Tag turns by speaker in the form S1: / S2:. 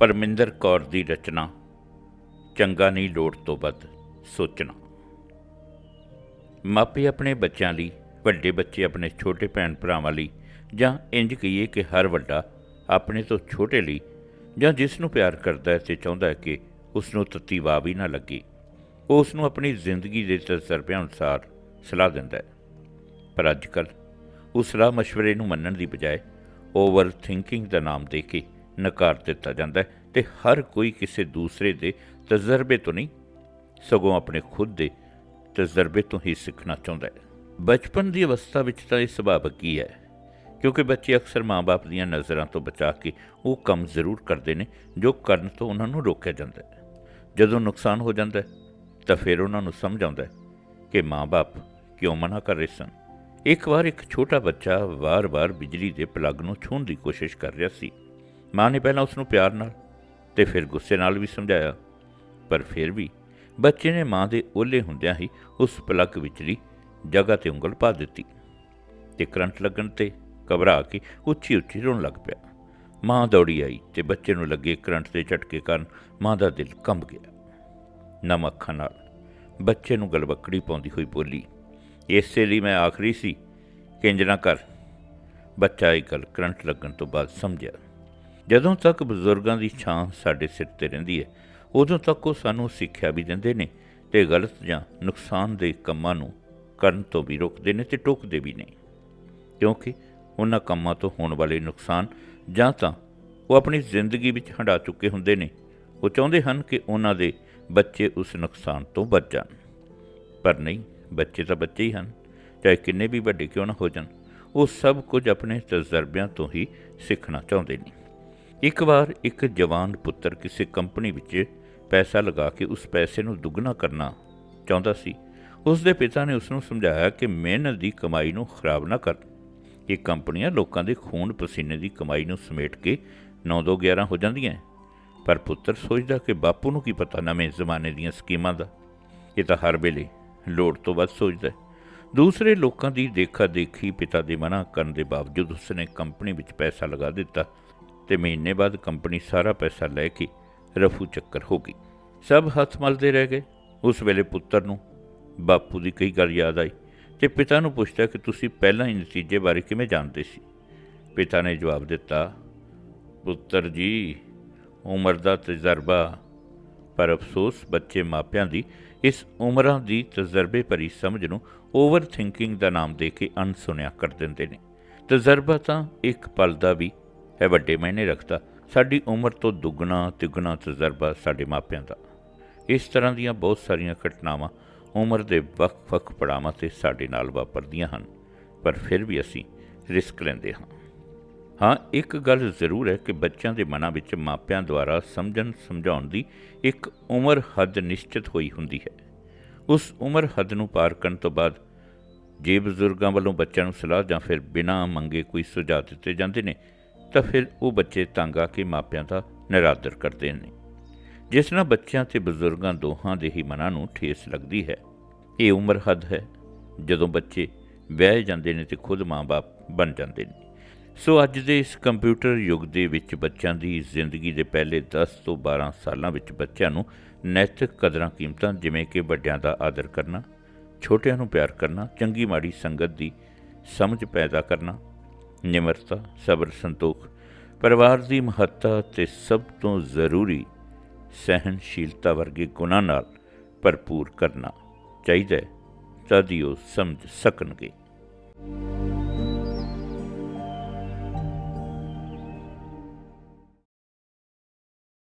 S1: ਪਰਮਿੰਦਰ ਕੌਰ ਦੀ ਰਚਨਾ, ਚੰਗਾ ਨਹੀਂ ਲੋੜ ਤੋਂ ਵੱਧ ਸੋਚਣਾ। ਮਾਪੇ ਆਪਣੇ ਬੱਚਿਆਂ ਲਈ, ਵੱਡੇ ਬੱਚੇ ਆਪਣੇ ਛੋਟੇ ਭੈਣ ਭਰਾਵਾਂ ਲਈ, ਜਾਂ ਇੰਜ ਕਹੀਏ ਕਿ ਹਰ ਵੱਡਾ ਆਪਣੇ ਤੋਂ ਛੋਟੇ ਲਈ, ਜਾਂ ਜਿਸ ਨੂੰ ਪਿਆਰ ਕਰਦਾ ਹੈ ਤੇ ਚਾਹੁੰਦਾ ਹੈ ਕਿ ਉਸ ਨੂੰ ਤੱਤੀ ਵੀ ਨਾ ਲੱਗੇ, ਉਹ ਉਸ ਨੂੰ ਆਪਣੀ ਜ਼ਿੰਦਗੀ ਦੇ ਤਜਰਬਿਆਂ ਅਨੁਸਾਰ ਸਲਾਹ ਦਿੰਦਾ ਹੈ। ਪਰ ਅੱਜ ਕੱਲ੍ਹ ਉਸ ਸਲਾਹ مشਵਰੇ ਨੂੰ ਮੰਨਣ ਦੀ ਬਜਾਏ ਓਵਰ ਥਿੰਕਿੰਗ ਦਾ ਨਾਮ ਦੇ ਕੇ ਨਕਾਰ ਦਿੱਤਾ ਜਾਂਦਾ ਹੈ ਤੇ ਹਰ ਕੋਈ ਕਿਸੇ ਦੂਸਰੇ ਦੇ ਤਜਰਬੇ ਤੋਂ ਨਹੀਂ, ਸਗੋਂ ਆਪਣੇ ਖੁਦ ਦੇ ਤਜਰਬੇ ਤੋਂ ਹੀ ਸਿੱਖਣਾ ਚਾਹੁੰਦਾ ਹੈ। ਬਚਪਨ ਦੀ ਅਵਸਥਾ ਵਿੱਚ ਤਾਂ ਇਹ ਸੁਭਾਵਿਕ ਹੀ ਹੈ, ਕਿਉਂਕਿ ਬੱਚੇ ਅਕਸਰ ਮਾਂ-ਬਾਪ ਦੀਆਂ ਨਜ਼ਰਾਂ ਤੋਂ ਬਚਾ ਕੇ ਉਹ ਕੰਮ ਜ਼ਰੂਰ ਕਰਦੇ ਨੇ ਜੋ ਕਰਨ ਤੋਂ ਉਹਨਾਂ ਨੂੰ ਰੋਕਿਆ ਜਾਂਦਾ ਹੈ। ਜਦੋਂ ਨੁਕਸਾਨ ਹੋ ਜਾਂਦਾ ਹੈ, ਤਾਂ ਫਿਰ ਉਹਨਾਂ ਨੂੰ ਸਮਝ ਆਉਂਦਾ ਹੈ ਕਿ ਮਾਂ-ਬਾਪ ਕਿਉਂ ਮਨਾ ਕਰ ਰਹੇ ਸਨ। ਇੱਕ ਵਾਰ ਇੱਕ ਛੋਟਾ ਬੱਚਾ ਵਾਰ-ਵਾਰ ਬਿਜਲੀ ਦੇ ਪਲੱਗ ਨੂੰ ਛੂਹਣ ਦੀ ਕੋਸ਼ਿਸ਼ ਕਰ ਰਿਹਾ ਸੀ। ਮਾਂ ਨੇ ਪਹਿਲਾਂ ਉਸ ਨੂੰ ਪਿਆਰ ਨਾਲ ਤੇ ਫਿਰ ਗੁੱਸੇ ਨਾਲ ਵੀ ਸਮਝਾਇਆ। ਪਰ ਫਿਰ ਵੀ ਬੱਚੇ ਨੇ ਮਾਂ ਦੇ ਓਲੇ ਹੁੰਦਿਆਂ ਹੀ ਉਸ ਪਲੱਗ ਵਿਚਲੀ ਜਗ੍ਹਾ ਤੇ ਉਂਗਲ ਪਾ ਦਿੱਤੀ ਤੇ ਕਰੰਟ ਲੱਗਣ ਤੇ ਘਬਰਾ ਕੇ ਉੱਚੀ ਉੱਚੀ ਰੋਣ ਲੱਗ ਪਿਆ। ਮਾਂ ਦੌੜੀ ਆਈ ਤੇ ਬੱਚੇ ਨੂੰ ਲੱਗੇ ਕਰੰਟ ਦੇ ਝਟਕੇ ਕਾਰਨ ਮਾਂ ਦਾ ਦਿਲ ਕੰਬ ਗਿਆ। ਨਮ ਅੱਖਾਂ ਨਾਲ ਬੱਚੇ ਨੂੰ ਗਲਵੱਕੜੀ ਪਾਉਂਦੀ ਹੋਈ ਬੋਲੀ, ਇਸੇ ਲਈ ਮੈਂ ਆਖਰੀ ਸੀ ਕਿ ਇੰਜ ਨਾ ਕਰ। ਬੱਚਾ ਇਹ ਗੱਲ ਕਰੰਟ ਲੱਗਣ ਤੋਂ ਬਾਅਦ ਸਮਝਿਆ। ਜਦੋਂ ਤੱਕ ਬਜ਼ੁਰਗਾਂ ਦੀ ਛਾਂ ਸਾਡੇ ਸਿਰ ਤੇ ਰਹਿੰਦੀ ਹੈ, ਉਦੋਂ ਤੱਕ ਉਹ ਸਾਨੂੰ ਸਿੱਖਿਆ ਵੀ ਦਿੰਦੇ ਨੇ ਤੇ ਗਲਤ ਜਾਂ ਨੁਕਸਾਨਦੇਹ ਕੰਮਾਂ ਨੂੰ ਕਰਨ ਤੋਂ ਵੀ ਰੋਕਦੇ ਨੇ ਤੇ ਟੋਕਦੇ ਵੀ ਨੇ। ਕਿਉਂਕਿ ਉਹਨਾਂ ਕੰਮਾਂ ਤੋਂ ਹੋਣ ਵਾਲੇ ਨੁਕਸਾਨ ਜਾਂ ਤਾਂ ਉਹ ਆਪਣੀ ਜ਼ਿੰਦਗੀ ਵਿੱਚ ਹੰਡਾ ਚੁੱਕੇ ਹੁੰਦੇ ਨੇ। ਉਹ ਚਾਹੁੰਦੇ ਹਨ ਕਿ ਉਹਨਾਂ ਦੇ ਬੱਚੇ ਉਸ ਨੁਕਸਾਨ ਤੋਂ ਬਚ ਜਾਣ। ਪਰ ਨਹੀਂ, ਬੱਚੇ ਤਾਂ ਬੱਚੇ ਹੀ ਹਨ। ਚਾਹੇ ਕਿੰਨੇ ਵੀ ਵੱਡੇ ਕਿਉਂ ਨਾ ਹੋ ਜਾਣ, ਉਹ ਸਭ ਕੁਝ ਆਪਣੇ ਤਜਰਬਿਆਂ ਤੋਂ ਹੀ ਸਿੱਖਣਾ ਚਾਹੁੰਦੇ ਨੇ। ਇੱਕ ਵਾਰ ਇੱਕ ਜਵਾਨ ਪੁੱਤਰ ਕਿਸੇ ਕੰਪਨੀ ਵਿੱਚ ਪੈਸਾ ਲਗਾ ਕੇ ਉਸ ਪੈਸੇ ਨੂੰ ਦੁੱਗਣਾ ਕਰਨਾ ਚਾਹੁੰਦਾ ਸੀ। ਉਸ ਦੇ ਪਿਤਾ ਨੇ ਉਸ ਨੂੰ ਸਮਝਾਇਆ ਕਿ ਮਿਹਨਤ ਦੀ ਕਮਾਈ ਨੂੰ ਖਰਾਬ ਨਾ ਕਰ। ਇਹ ਕੰਪਨੀਆਂ ਲੋਕਾਂ ਦੇ ਖੂਨ ਪਸੀਨੇ ਦੀ ਕਮਾਈ ਨੂੰ ਸਮੇਟ ਕੇ 9-2-11 ਹੋ ਜਾਂਦੀਆਂ ਪਰ ਪੁੱਤਰ ਸੋਚਦਾ ਕਿ ਬਾਪੂ ਨੂੰ ਕੀ ਪਤਾ ਨਵੇਂ ਜ਼ਮਾਨੇ ਦੀਆਂ ਸਕੀਮਾਂ ਦਾ। ਇਹ ਤਾਂ ਹਰ ਵੇਲੇ ਲੋੜ ਤੋਂ ਵੱਧ ਸੋਚਦਾ ਦੂਸਰੇ ਲੋਕਾਂ ਦੀ ਦੇਖਾ ਦੇਖੀ ਪਿਤਾ ਦੇ ਮਨਾ ਕਰਨ ਦੇ ਬਾਵਜੂਦ ਉਸਨੇ ਕੰਪਨੀ ਵਿੱਚ ਪੈਸਾ ਲਗਾ ਦਿੱਤਾ। ਤੇ ਮਹੀਨੇ ਬਾਅਦ ਕੰਪਨੀ ਸਾਰਾ ਪੈਸਾ ਲੈ ਕੇ ਰਫੂ ਚੱਕਰ ਹੋ ਗਈ। ਸਭ ਹੱਥ ਮਲਦੇ ਰਹਿ ਗਏ। ਉਸ ਵੇਲੇ ਪੁੱਤਰ ਨੂੰ, ਬਾਪੂ ਦੀ ਕਈ ਗੱਲ ਯਾਦ ਆਈ ਤੇ ਪਿਤਾ ਨੂੰ ਪੁੱਛਦਾ ਕਿ ਤੁਸੀਂ ਪਹਿਲਾਂ ਹੀ ਨਤੀਜੇ ਬਾਰੇ ਕਿਵੇਂ ਜਾਣਦੇ ਸੀ? ਪਿਤਾ ਨੇ ਜਵਾਬ ਦਿੱਤਾ, ਪੁੱਤਰ ਜੀ, ਉਮਰ ਦਾ ਤਜਰਬਾ, ਪਰ ਅਫਸੋਸ ਬੱਚੇ ਮਾਪਿਆਂ ਦੀ ਇਸ ਉਮਰਾਂ ਦੀ ਤਜਰਬੇ ਭਰੀ ਸਮਝ ਨੂੰ ਓਵਰ ਥਿੰਕਿੰਗ ਦਾ ਨਾਮ ਦੇ ਕੇ ਅਣਸੁਣਿਆ ਕਰ ਦਿੰਦੇ ਨੇ। ਤਜਰਬਾ ਤਾਂ ਇੱਕ ਪਲ ਦਾ ਵੀ ਇਹ ਵੱਡੇ ਮਾਇਨੇ ਰੱਖਦਾ। ਸਾਡੀ ਉਮਰ ਤੋਂ ਦੁੱਗਣਾ, ਤਿੱਗਣਾ ਤਜਰਬਾ ਸਾਡੇ ਮਾਪਿਆਂ ਦਾ। ਇਸ ਤਰ੍ਹਾਂ ਦੀਆਂ ਬਹੁਤ ਸਾਰੀਆਂ ਘਟਨਾਵਾਂ ਉਮਰ ਦੇ ਵੱਖ-ਵੱਖ ਪੜਾਵਾਂ ਤੇ ਸਾਡੇ ਨਾਲ ਵਾਪਰਦੀਆਂ ਹਨ, ਪਰ ਫਿਰ ਵੀ ਅਸੀਂ ਰਿਸਕ ਲੈਂਦੇ ਹਾਂ। ਹਾਂ, ਇੱਕ ਗੱਲ ਜ਼ਰੂਰ ਹੈ ਕਿ ਬੱਚਿਆਂ ਦੇ ਮਨਾਂ ਵਿੱਚ ਮਾਪਿਆਂ ਦੁਆਰਾ ਸਮਝਣ, ਸਮਝਾਉਣ ਦੀ ਇੱਕ ਉਮਰ ਹੱਦ ਨਿਸ਼ਚਿਤ ਹੋਈ ਹੁੰਦੀ ਹੈ। ਉਸ ਉਮਰ ਹੱਦ ਨੂੰ ਪਾਰ ਕਰਨ ਤੋਂ ਬਾਅਦ ਜੇ ਬਜ਼ੁਰਗਾਂ ਵੱਲੋਂ ਬੱਚਿਆਂ ਨੂੰ ਸਲਾਹ ਜਾਂ ਫਿਰ ਬਿਨਾਂ ਮੰਗੇ ਕੋਈ ਸੁਝਾਅ ਦਿੱਤੇ ਜਾਂਦੇ ਨੇ ਤਾਂ ਫਿਰ ਉਹ ਬੱਚੇ ਤੰਗ ਆ ਕੇ ਮਾਪਿਆਂ ਦਾ ਨਿਰਾਦਰ ਕਰਦੇ ਨੇ। ਜਿਸ ਨਾਲ ਬੱਚਿਆਂ ਤੇ ਬਜ਼ੁਰਗਾਂ ਦੋਹਾਂ ਦੇ ਹੀ ਮਨਾਂ ਨੂੰ ਠੇਸ ਲੱਗਦੀ ਹੈ। ਇਹ ਉਮਰ ਹੱਦ ਹੈ, ਜਦੋਂ ਬੱਚੇ ਵਿਆਹ ਜਾਂਦੇ ਨੇ ਤੇ ਖੁਦ ਮਾਂ-ਬਾਪ ਬਣ ਜਾਂਦੇ ਨੇ। ਸੋ ਅੱਜ ਦੇ ਇਸ ਕੰਪਿਊਟਰ ਯੁੱਗ ਦੇ ਵਿੱਚ ਬੱਚਿਆਂ ਦੀ ਜ਼ਿੰਦਗੀ ਦੇ ਪਹਿਲੇ 10 ਤੋਂ 12 ਸਾਲਾਂ ਵਿੱਚ ਬੱਚਿਆਂ ਨੂੰ ਨੈਤਿਕ ਕਦਰਾਂ ਕੀਮਤਾਂ, ਜਿਵੇਂ ਕਿ ਵੱਡਿਆਂ ਦਾ ਆਦਰ ਕਰਨਾ, ਛੋਟਿਆਂ ਨੂੰ ਪਿਆਰ ਕਰਨਾ, ਚੰਗੀ ਮਾੜੀ ਸੰਗਤ ਦੀ ਸਮਝ ਪੈਦਾ ਕਰਨਾ ਨਿਮਰਤਾ, ਸਬਰ, ਸੰਤੋਖ। ਪਰਿਵਾਰ ਦੀ ਮਹੱਤਤਾ ਤੇ ਸਭ ਤੋਂ ਜ਼ਰੂਰੀ ਸਹਿਨਸ਼ੀਲਤਾ ਵਰਗੇ ਗੁਣਾਂ ਨਾਲ ਭਰਪੂਰ ਕਰਨਾ ਚਾਹੀਦਾ ਹੈ। ਤਾਂ ਹੀ ਉਹ ਸਮਝ ਸਕਣਗੇ।